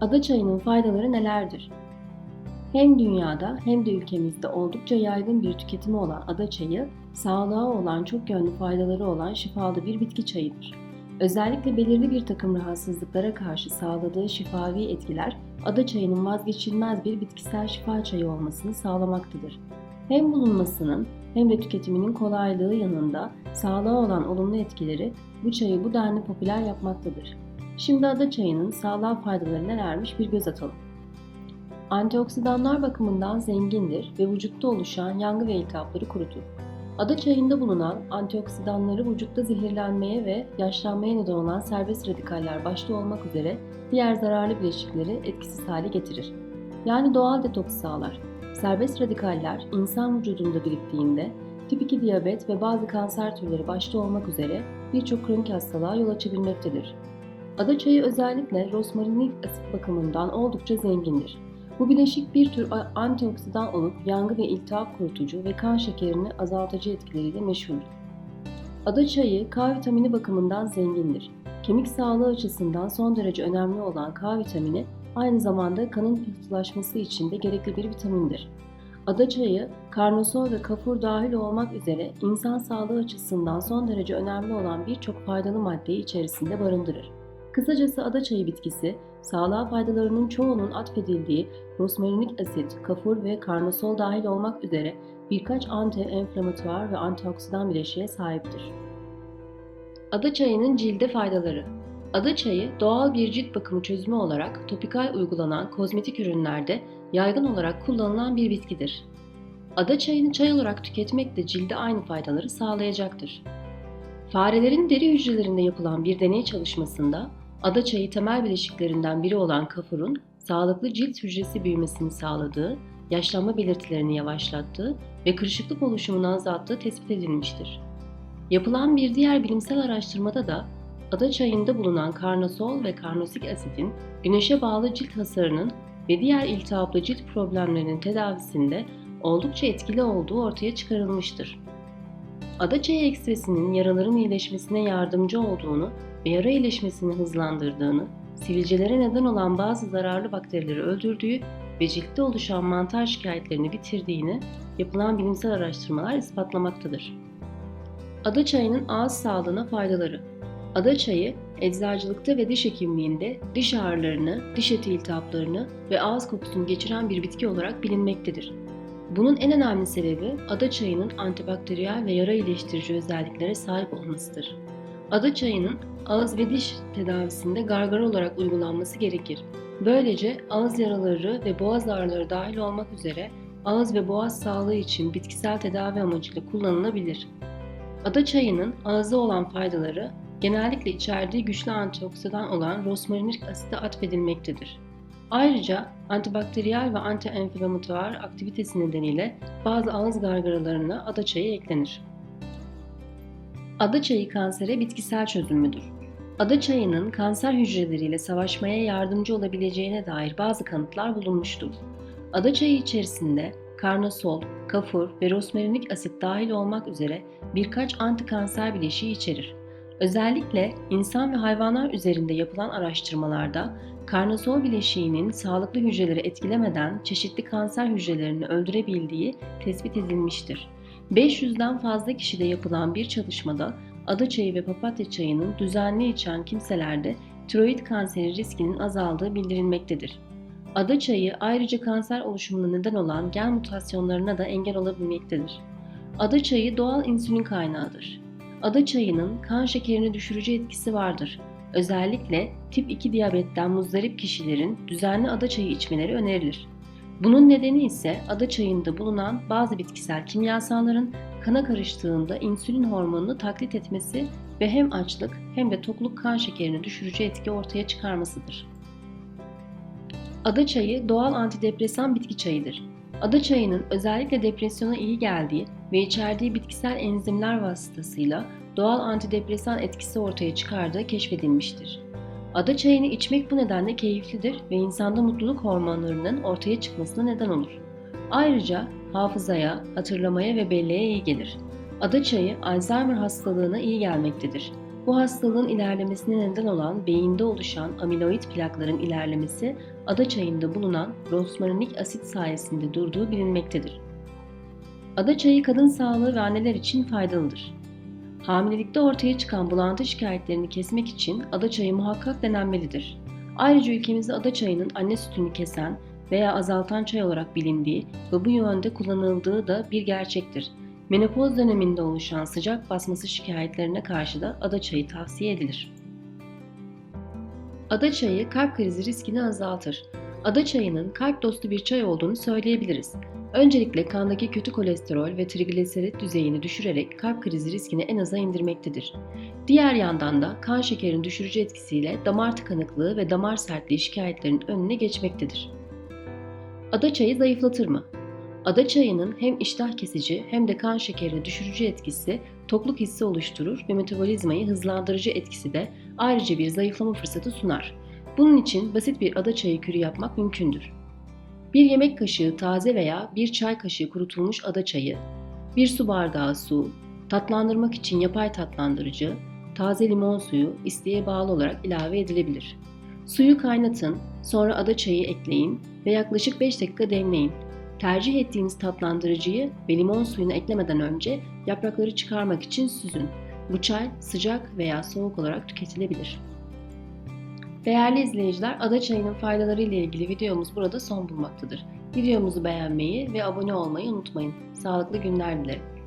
Ada çayının faydaları nelerdir? Hem dünyada hem de ülkemizde oldukça yaygın bir tüketimi olan ada çayı, sağlığa olan çok yönlü faydaları olan şifalı bir bitki çayıdır. Özellikle belirli bir takım rahatsızlıklara karşı sağladığı şifavi etkiler, ada çayının vazgeçilmez bir bitkisel şifa çayı olmasını sağlamaktadır. Hem bulunmasının hem de tüketiminin kolaylığı yanında sağlığa olan olumlu etkileri bu çayı bu denli popüler yapmaktadır. Şimdi ada çayının sağlığa faydaları nelermiş bir göz atalım. Antioksidanlar bakımından zengindir ve vücutta oluşan yangı ve iltihapları kurutur. Ada çayında bulunan antioksidanları vücutta zehirlenmeye ve yaşlanmaya neden olan serbest radikaller başta olmak üzere diğer zararlı bileşikleri etkisiz hale getirir. Yani doğal detoks sağlar. Serbest radikaller insan vücudunda biriktiğinde tip 2 diyabet ve bazı kanser türleri başta olmak üzere birçok kronik hastalığa yol açabilmektedir. Ada çayı özellikle rosmarinik asit bakımından oldukça zengindir. Bu bileşik bir tür antioksidan olup yangı ve iltihap kurutucu ve kan şekerini azaltıcı etkileriyle meşhurdur. Ada çayı K vitamini bakımından zengindir. Kemik sağlığı açısından son derece önemli olan K vitamini aynı zamanda kanın pıhtılaşması için de gerekli bir vitamindir. Ada çayı, karnosol ve kafur dahil olmak üzere insan sağlığı açısından son derece önemli olan birçok faydalı maddeyi içerisinde barındırır. Kısacası ada çayı bitkisi, sağlığa faydalarının çoğunun atfedildiği rosmarinik asit, kafur ve karnosol dahil olmak üzere birkaç anti-enflamatuar ve antioksidan bileşiğe sahiptir. Ada çayının cilde faydaları Ada çayı doğal bir cilt bakımı çözümü olarak topikal uygulanan kozmetik ürünlerde yaygın olarak kullanılan bir bitkidir. Ada çayını çay olarak tüketmek de cilde aynı faydaları sağlayacaktır. Farelerin deri hücrelerinde yapılan bir deney çalışmasında ada çayı temel bileşiklerinden biri olan kafurun sağlıklı cilt hücresi büyümesini sağladığı, yaşlanma belirtilerini yavaşlattığı ve kırışıklık oluşumunu azalttığı tespit edilmiştir. Yapılan bir diğer bilimsel araştırmada da ada çayında bulunan karnosol ve karnosik asitin güneşe bağlı cilt hasarının ve diğer iltihaplı cilt problemlerinin tedavisinde oldukça etkili olduğu ortaya çıkarılmıştır. Ada çayı ekstresinin yaraların iyileşmesine yardımcı olduğunu ve yara iyileşmesini hızlandırdığını, sivilcelere neden olan bazı zararlı bakterileri öldürdüğü ve ciltte oluşan mantar şikayetlerini bitirdiğini yapılan bilimsel araştırmalar ispatlamaktadır. Ada çayının ağız sağlığına faydaları Ada çayı, eczacılıkta ve diş hekimliğinde diş ağrılarını, diş eti iltihaplarını ve ağız kokusunu geçiren bir bitki olarak bilinmektedir. Bunun en önemli sebebi ada çayının antibakteriyel ve yara iyileştirici özelliklere sahip olmasıdır. Ada çayının ağız ve diş tedavisinde gargara olarak uygulanması gerekir. Böylece ağız yaraları ve boğaz ağrıları dahil olmak üzere ağız ve boğaz sağlığı için bitkisel tedavi amacıyla kullanılabilir. Ada çayının ağza olan faydaları genellikle içerdiği güçlü antioksidan olan rosmarinik asite atfedilmektedir. Ayrıca antibakteriyel ve anti-enflamatuar aktivitesi nedeniyle bazı ağız gargaralarına ada çayı eklenir. Ada çayı kansere bitkisel çözümüdür. Ada çayının kanser hücreleriyle savaşmaya yardımcı olabileceğine dair bazı kanıtlar bulunmuştur. Ada çayı içerisinde karnosol, kafur ve rosmarinik asit dahil olmak üzere birkaç antikanser bileşiği içerir. Özellikle insan ve hayvanlar üzerinde yapılan araştırmalarda karnosol bileşiğinin sağlıklı hücreleri etkilemeden çeşitli kanser hücrelerini öldürebildiği tespit edilmiştir. 500'den fazla kişide yapılan bir çalışmada ada çayı ve papatya çayının düzenli içen kimselerde tiroid kanseri riskinin azaldığı bildirilmektedir. Ada çayı ayrıca kanser oluşumuna neden olan gen mutasyonlarına da engel olabilmektedir. Ada çayı doğal insülin kaynağıdır. Ada çayının kan şekerini düşürücü etkisi vardır. Özellikle tip 2 diyabetten muzdarip kişilerin düzenli ada çayı içmeleri önerilir. Bunun nedeni ise ada çayında bulunan bazı bitkisel kimyasalların kana karıştığında insülin hormonunu taklit etmesi ve hem açlık hem de tokluk kan şekerini düşürücü etki ortaya çıkarmasıdır. Ada çayı doğal antidepresan bitki çayıdır. Ada çayının özellikle depresyona iyi geldiği ve içerdiği bitkisel enzimler vasıtasıyla doğal antidepresan etkisi ortaya çıkardığı keşfedilmiştir. Ada çayını içmek bu nedenle keyiflidir ve insanda mutluluk hormonlarının ortaya çıkmasına neden olur. Ayrıca hafızaya, hatırlamaya ve belleğe iyi gelir. Ada çayı Alzheimer hastalığına iyi gelmektedir. Bu hastalığın ilerlemesine neden olan beyinde oluşan amiloid plakların ilerlemesi ada çayında bulunan rosmarinik asit sayesinde durduğu bilinmektedir. Ada çayı kadın sağlığı ve anneler için faydalıdır. Hamilelikte ortaya çıkan bulantı şikayetlerini kesmek için ada çayı muhakkak denenmelidir. Ayrıca ülkemizde ada çayının anne sütünü kesen veya azaltan çay olarak bilindiği ve bu yönde kullanıldığı da bir gerçektir. Menopoz döneminde oluşan sıcak basması şikayetlerine karşı da ada çayı tavsiye edilir. Ada çayı kalp krizi riskini azaltır. Ada çayının kalp dostu bir çay olduğunu söyleyebiliriz. Öncelikle kandaki kötü kolesterol ve trigliserit düzeyini düşürerek kalp krizi riskini en aza indirmektedir. Diğer yandan da kan şekerin düşürücü etkisiyle damar tıkanıklığı ve damar sertliği şikayetlerinin önüne geçmektedir. Ada çayı zayıflatır mı? Ada çayının hem iştah kesici hem de kan şekerini düşürücü etkisi tokluk hissi oluşturur ve metabolizmayı hızlandırıcı etkisi de ayrıca bir zayıflama fırsatı sunar. Bunun için basit bir ada çayı kürü yapmak mümkündür. Bir yemek kaşığı taze veya bir çay kaşığı kurutulmuş ada çayı, bir su bardağı su, tatlandırmak için yapay tatlandırıcı, taze limon suyu isteğe bağlı olarak ilave edilebilir. Suyu kaynatın, sonra ada çayı ekleyin ve yaklaşık 5 dakika demleyin. Tercih ettiğiniz tatlandırıcıyı ve limon suyunu eklemeden önce yaprakları çıkarmak için süzün. Bu çay sıcak veya soğuk olarak tüketilebilir. Değerli izleyiciler, ada çayının faydaları ile ilgili videomuz burada son bulmaktadır. Videomuzu beğenmeyi ve abone olmayı unutmayın. Sağlıklı günler dilerim.